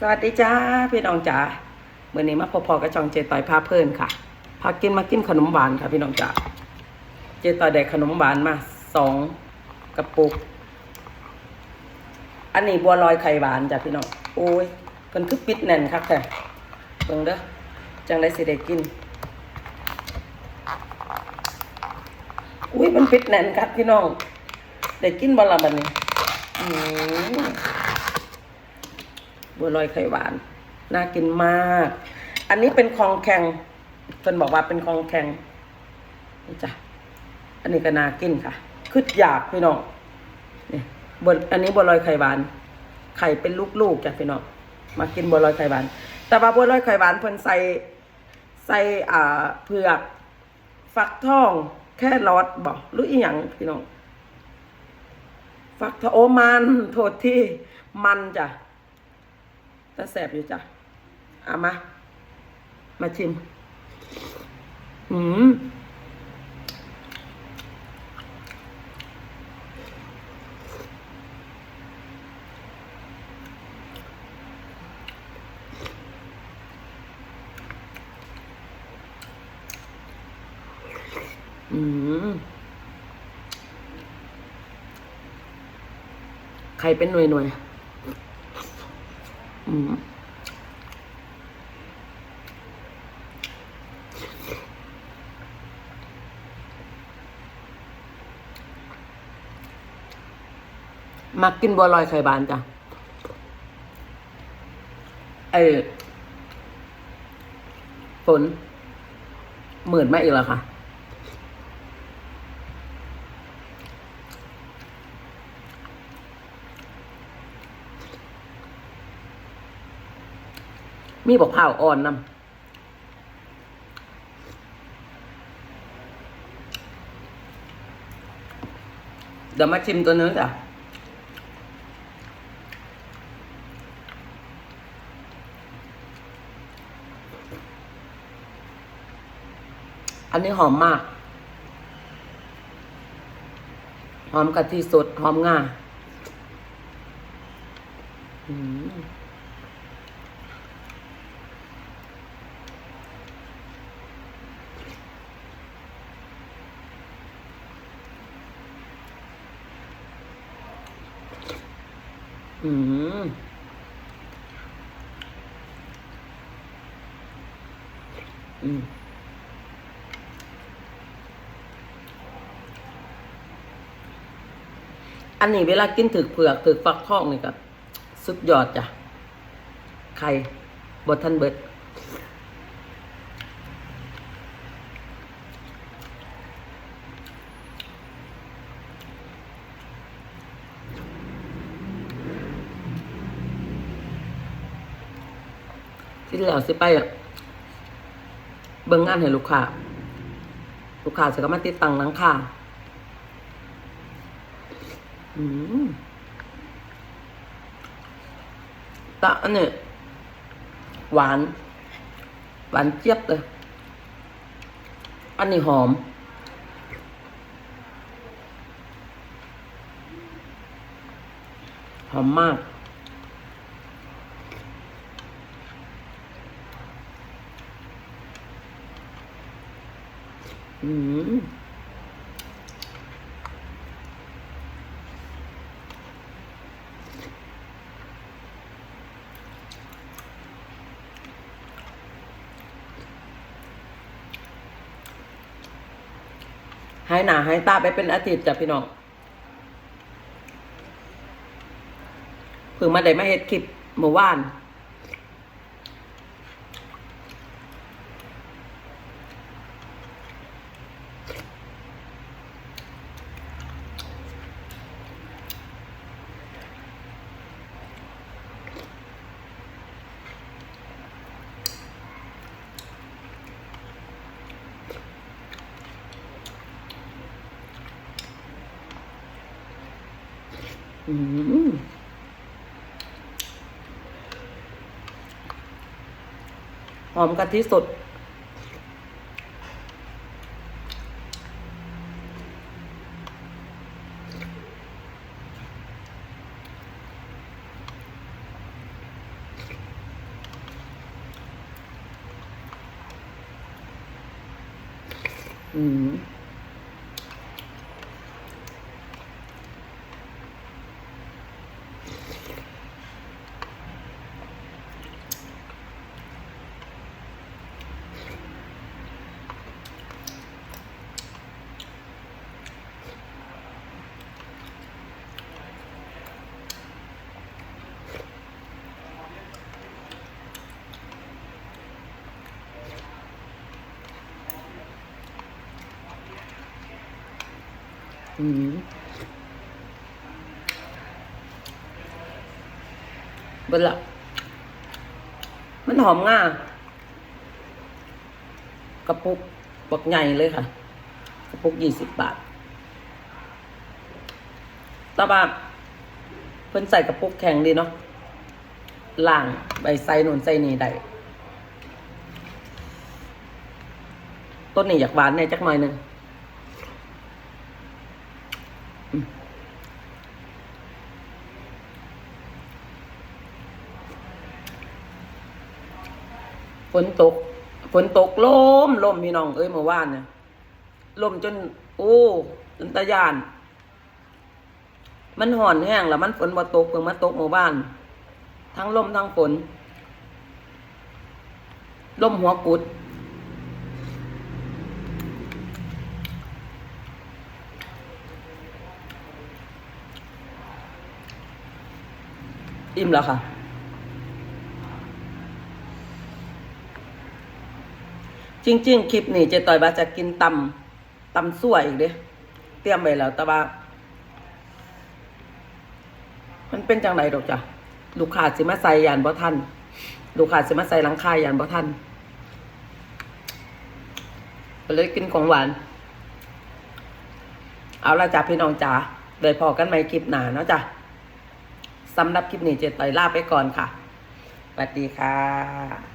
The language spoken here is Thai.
สวัสดีจ้าพี่น้องจ๋าเมื่อนี้มาพอๆกับจองเจต่อยพาเพิ่นค่ะพากินมากินขนมหวานค่ะ พี่น้องจ๋าเจต่อยได้ขนมหวานมาสองกระปุก อันนี้บัวลอยไข่หวานจ้ะพี่น้องโอ้ยเพิ่นคือปิดแน่นคักแท้เบิ่งเด้อจังได้สิได้กินอุ้ยมันปิดแน่นครับพี่น้องได้กินบ่ละบัดนี้อืม บัวลอยไข่หวาน น่ากินมาก อันนี้เป็นคองแข็งเพิ่นบอกว่าเป็นคองแข็งนี่จ้ะอันนี้ก็น่ากินค่ะคืออยากพี่น้องนี่บนอันนี้บัวลอยไข่หวาน ไข่เป็นลูกๆจ้ะพี่น้องมากินบัวลอยไข่หวาน แต่ว่าบัวลอยไข่หวานเพิ่นใส่ใส่อ่าเผือกฟักทอง แค่รอดบอกรืออีหยังพี่น้องฟักทองโอมันโทษที่มันจ้ะ แต่แสบอยู่จ้ะเอามา มาชิม อืมใครเป็นหน่วยหน่วย อืมมากินบัวลอยไข่บานจ้ะ เออฝนหมื่นไมอีกแล้วค่ะ มีบอกเผาวอ่อนนำเดี๋ยวมาชิมตัวเนื้อจ้ะอันนี้หอมมาก หอมกะทิสด หอมง่าอืม อืมอืมอันนี้เวลากินถึกเผือกถึกฟักทองนี่ก็สุดยอดจ้ะ ไข่บดทันเบิด ที่แล้วสิไปอะเบิ่งงานให้ลูกค้า ลูกค้าจะก็มาติดตั้งหลังคาอืมต่อันนี้หวาน หวานเจี๊ยบเลย อันนี้หอม หอมมาก อืมหายหนาหายตาไปเป็นอาทิตย์จ้ะพี่น้องเพิ่งมาได้มาเฮ็ดคลิปเมื่อวาน หอมกะทิสด อืม อืมบิดละมันหอมง่ากระปุกปักใหญ่เลยค่ะ กระปุกยี่สิบบาทแตว่าเพิ่นใส่กระปุกแข็งดีเนาะล่างใบไซหนุนไซนี่ได้ต้นนี้อยากหวานแน่จักหน่อยหนึ่ง ฝนตกฝนตกลมลมพี่น้องเอ้ยเมื่อวานเนี่ยลมจน โอ้จนตะยาน มันห่อนแห้งแล้วมันฝนมาตกเพิ่งมาตกเมื่อวาน ทั้งลมทั้งฝนลมหัวกุด อิ่มแล้วค่ะ จริง ๆ คลิปนี้เจต่อยบาจะกินตำตำสั่วอีกเด้เตรียมไว้แล้ว แต่ว่า มันเป็นจังไรดอกจ้ะลูกค้าสิมาใส่ยานบ่ทันลูกค้าสิมาใส่หลังคายานบ่ทันก็เลยกินของหวาน เอาละจ้ะพี่น้องจ๋าเลยพอกันไหมคลิปหนาเนาะจ้ะสำหรับคลิปนี้เจต่อยลาไปก่อนค่ะสวัสดีค่ะ